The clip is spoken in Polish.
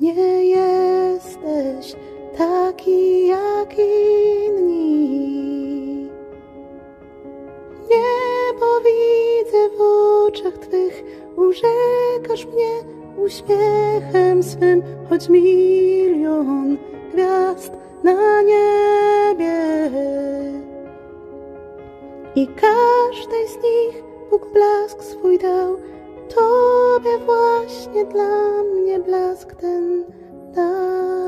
Nie jesteś taki jak inni. Niebo widzę w oczach Twych, urzekasz mnie uśmiechem swym, choć milion gwiazd na niebie. I każdej z nich Bóg blask swój dał, Tobie właśnie dla mnie blask ten dał.